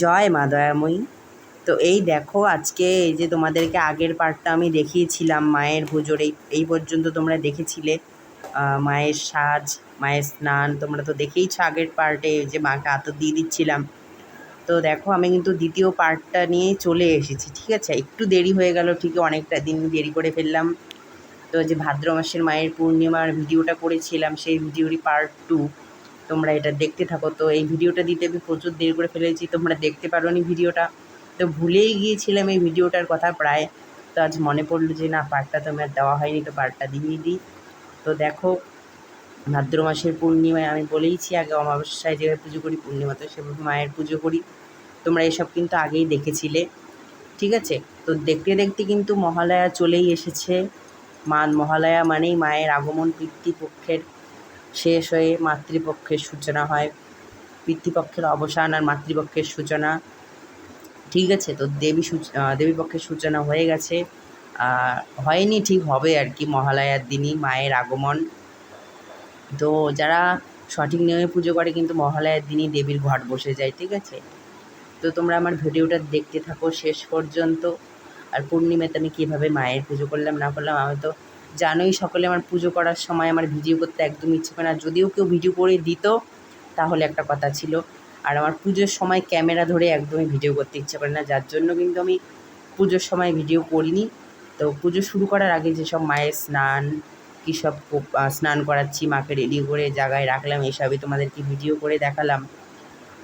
জয় মা দয়াময়ী। তো এই দেখো আজকে এই যে তোমাদেরকে আগের পার্টটা আমি দেখিয়েছিলাম মায়ের পুজোর, এই এই পর্যন্ত তোমরা দেখেছিলে। মায়ের সাজ, মায়ের স্নান, তোমরা তো দেখেইছো আগের পার্টে যে মাকে আতর দিয়ে দিচ্ছিলাম। তো দেখো আমি কিন্তু দ্বিতীয় পার্টটা নিয়ে চলে এসেছি, ঠিক আছে? একটু দেরি হয়ে গেল, ঠিকই অনেকটা দিন দেরি করে ফেললাম। তো যে ভাদ্র মাসের মায়ের পূর্ণিমার ভিডিওটা করেছিলাম, সেই ভিডিওরই পার্ট টু তোমরা এটা দেখতে থাকো। তো এই ভিডিওটা দিতে আমি প্রচুর দেরি করে ফেলেছি, তোমরা দেখতে পারো নি ভিডিওটা। তো ভুলেই গিয়েছিলাম এই ভিডিওটার কথা প্রায়। তো আজ মনে পড়ল যে, না পার্টটা তো আমার দেওয়া হয়নি, তো পার্টটা দিয়ে দিই। তো দেখো, ভাদ্র মাসের পূর্ণিমায় আমি বলেইছি, আগে অমাবস্যায় যেভাবে পুজো করি পূর্ণিমাতে সেভাবে মায়ের পুজো করি। তোমরা এসব কিন্তু আগেই দেখেছিলে, ঠিক আছে? তো দেখতে দেখতে কিন্তু মহালয়া চলেই এসেছে। মা মহালয়া মানেই মায়ের আগমন, পিতৃপক্ষের শেষ হয়ে মাতৃপক্ষের সূচনা হয়। পিতৃপক্ষের অবসান আর মাতৃপক্ষের সূচনা। ঠিক আছে, তো দেবী সূচ- দেবীপক্ষের সূচনা হয়ে গেছে। হয়নি, ঠিক হবে আর কি মহালয়ার দিনই, মায়ের আগমন। তো যারা সঠিক নিয়মে পুজো করে কিন্তু মহালয়ার দিনই দেবীর ঘট বসে যায়, ঠিক আছে? তো তোমরা আমার ভিডিওটা দেখতে থাকো শেষ পর্যন্ত। আর পূর্ণিমাতে আমি কীভাবে মায়ের পুজো করলাম না করলাম, আমি তো জানোই সকলে আমার পুজো করার সময় আমার ভিডিও করতে একদম ইচ্ছে করে না। যদিও কেউ ভিডিও করে দিত, তাহলে একটা কথা ছিল। আর আমার পুজোর সময় ক্যামেরা ধরে একদমই ভিডিও করতে ইচ্ছে করে না। যার জন্য কিন্তু আমি পুজোর সময় ভিডিও করিনি। তো পুজো শুরু করার আগে যেসব মায়ের স্নান, কী সব স্নান করাচ্ছি, মাকে রেডি করে জায়গায় রাখলাম, এসবই তোমাদেরকে ভিডিও করে দেখালাম।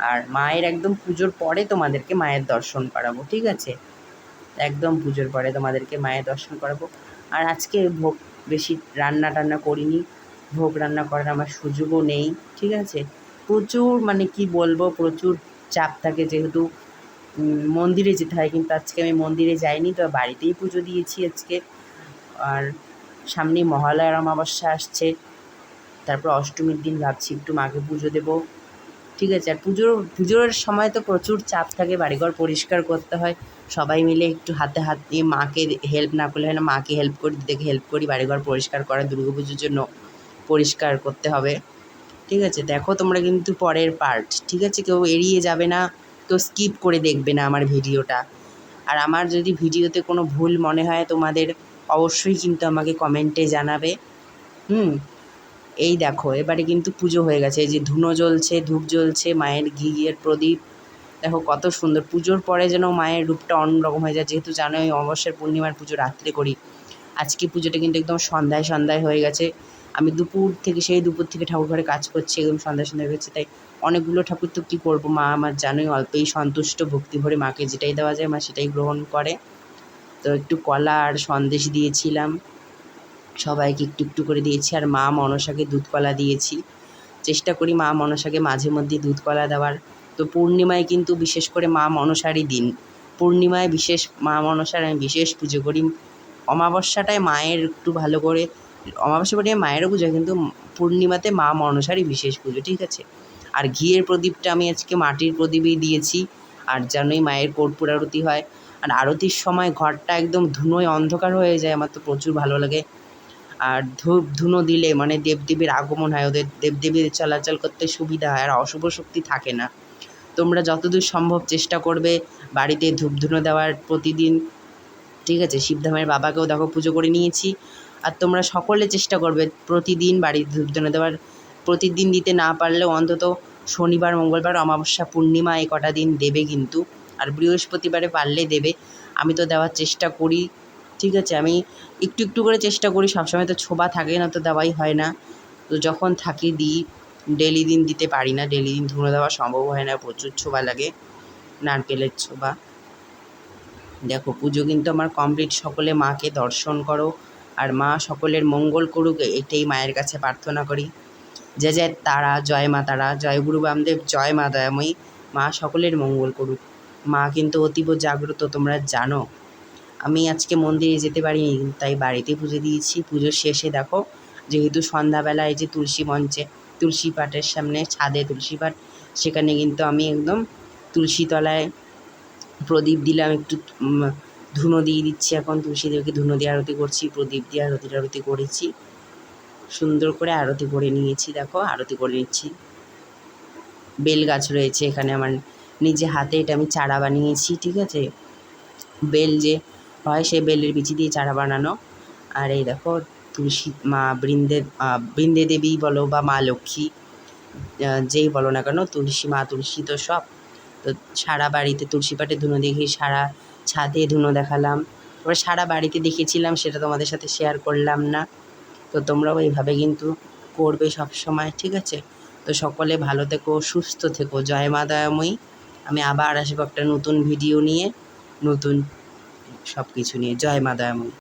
আর মায়ের একদম পুজোর পরে তোমাদেরকে মায়ের দর্শন করাবো, ঠিক আছে? একদম পুজোর পরে তোমাদেরকে মায়ের দর্শন করাবো। আর আজকে ভোগ বেশি রান্না টান্না করিনি। ভোগ রান্না করার আমার সুযোগও নেই, ঠিক আছে? প্রচুর মানে কি বলব, প্রচুর চাপ থাকে যেহেতু মন্দিরে যেতে হয়, কিন্তু আজকে আমি মন্দিরে যাইনি, তো বাড়িতেই পুজো দিয়েছি আজকে। আর সামনে মহালয়ার অমাবস্যা আসছে, তারপর অষ্টমীর দিন ভাবছি একটু মাকে পুজো দেবো। ঠিক আছে, আর পুজোর পুজোর সময় তো প্রচুর চাপ থাকে, বাড়িঘর পরিষ্কার করতে হয়, সবাই মিলে একটু হাতে হাত দিয়ে মাকে হেল্প না করলে হয় না, মাকে হেল্প করি, দিদিকে হেল্প করি, বাড়িঘর পরিষ্কার করা দুর্গা পুজোর জন্য পরিষ্কার করতে হবে, ঠিক আছে? দেখো তোমরা কিন্তু পরের পার্ট ঠিক আছে? কেউ এড়িয়ে যাবে না, কেউ স্কিপ করে দেখবে না আমার ভিডিওটা, আর আমার যদি ভিডিওতে কোনো ভুল মনে হয় তোমাদের, অবশ্যই কিন্তু আমাকে কমেন্টে জানাবে, হুম? এই দেখো, এবারে কিন্তু পুজো হয়ে গেছে। এই যে ধুনো জ্বলছে, ধূপ জ্বলছে, মায়ের ঘিয়ের প্রদীপ। দেখো কত সুন্দর, পুজোর পরে যেন মায়ের রূপটা অন্যরকম হয়ে যায়। যেহেতু জানো জানোই অমাবস্যার পূর্ণিমার পুজো রাত্রে করি। আজকে পুজোটা কিন্তু একদম সন্ধ্যায় সন্ধ্যায় হয়ে গেছে। আমি দুপুর থেকে, সেই দুপুর থেকে ঠাকুর ঘরে কাজ করছি, একদম সন্ধ্যা সন্ধ্যা হয়ে গেছে। তাই অনেকগুলো ঠাকুর তো কী করব? মা আমার জানোই, অল্পেই সন্তুষ্ট, ভক্তি ভরে মাকে যেটাই দেওয়া যায়, মা সেটাই গ্রহণ করে। তো একটু কলা আর সন্দেশ দিয়েছিলাম। সবাইকে একটু একটু করে দিয়েছি। আর মা মনসাকে দুধ কলা দিয়েছি। চেষ্টা করি মা মনসাকে মাঝে মধ্যে দুধ কলা দেওয়ার। তো পূর্ণিমায় কিন্তু বিশেষ করে মা মনসারই দিন। পূর্ণিমায় বিশেষ মা মনসার আমি বিশেষ পুজো করি। অমাবস্যাটায় মায়ের একটু ভালো করে, অমাবস্যা পূর্ণিমা মায়েরও পুজো, কিন্তু পূর্ণিমাতে মা মনসারই বিশেষ পুজো, ঠিক আছে? আর ঘিয়ের প্রদীপটা আমি আজকে মাটির প্রদীপই দিয়েছি। আর জানোই মায়ের কর্পূর আরতি হয়। আর আরতির সময় ঘরটা একদম ধুনোয় অন্ধকার হয়ে যায়, আমার তো প্রচুর ভালো লাগে। আর ধূপ, ধুনো দিলে মানে দেবদেবীর আগমন হয়, ওদের দেবদেবীর চলাচল করতে সুবিধা হয়, আর অশুভ শক্তি থাকে না। তোমরা যতদূর সম্ভব চেষ্টা করবে বাড়িতে ধূপ, ধুনো দেওয়ার প্রতিদিন। ঠিক আছে শিবধামের বাবাকেও দেখো, পুজো করে নিয়েছি। আর তোমরা সকলে চেষ্টা করবে প্রতিদিন বাড়িতে ধূপ, ধুনো দেওয়ার। প্রতিদিন দিতে না পারলেও অন্তত শনিবার, মঙ্গলবার, অমাবস্যা, পূর্ণিমা এই কটা দিন দেবে কিন্তু। আর বৃহস্পতিবারে পারলে দেবে। আমি তো দেওয়ার চেষ্টা করি ঠিক আছে, আমি একটু একটু করে চেষ্টা করি, সবসময় তো ছোবা থাকে না, তো দেওয়াই হয় না। তো যখন থাকি দিই ডেলি দিন দিতে পারি না ডেলি দিন ধুনো দেওয়া সম্ভব হয় না, প্রচুর ছোবা লাগে, নারকেলের ছোবা। দেখো, পুজো কিন্তু আমার কমপ্লিট সকলে মাকে দর্শন করো, আর মা সকলের মঙ্গল করুক, এটাই মায়ের কাছে প্রার্থনা করি। যে জয় তারা, জয় মা তারা, জয় গুরু বামদেব, জয় মা দয়াময়ী, মা সকলের মঙ্গল করুক। মা কিন্তু অতীব জাগ্রত, তোমরা জানো। আমি আজকে মন্দিরে যেতে পারিনি, তাই বাড়িতে পুজো দিয়েছি। পুজোর শেষে দেখো, যেহেতু সন্ধ্যাবেলা এই যে তুলসী মঞ্চে, তুলসী পাটের সামনে ছাদে তুলসী পাট, সেখানে কিন্তু আমি একদম তুলসী তলায় প্রদীপ দিলাম, একটু ধুনো দিয়ে দিচ্ছি এখন। তুলসী দেবকে ধুনো দিয়ে আরতি করছি, প্রদীপ দিয়ে আরতি আরতি করেছি। সুন্দর করে আরতি করে নিয়েছি, দেখো, আরতি করে নিচ্ছি। বেল গাছ রয়েছে এখানে আমার নিজে হাতে, এটা আমি চারা বানিয়েছি, ঠিক আছে? বেল যে হয়, সেই বেলের বিচি দিয়ে চারা বানানো। আর এই দেখো, তুলসী, মা বৃন্দে বৃন্দে দেবী বলো বা মা লক্ষ্মী যেই বলো না কেন, তুলসী, মা তুলসী তো সব। তো সারা বাড়িতে তুলসী পাটে ধুনো দেখি, সারা ছাদে ধুনো দেখালাম। এবার সারা বাড়িতে দেখেছিলাম সেটা তোমাদের সাথে শেয়ার করলাম না। তো তোমরাও এইভাবে কিন্তু করবে সব সময় ঠিক আছে? তো সকলে ভালো থেকো, সুস্থ থেকো। জয় মা দয়াময়ী। আমি আবার আসব একটা নতুন ভিডিও নিয়ে, নতুন সব কিছু নিয়ে। জয় মা দয়াময়ী।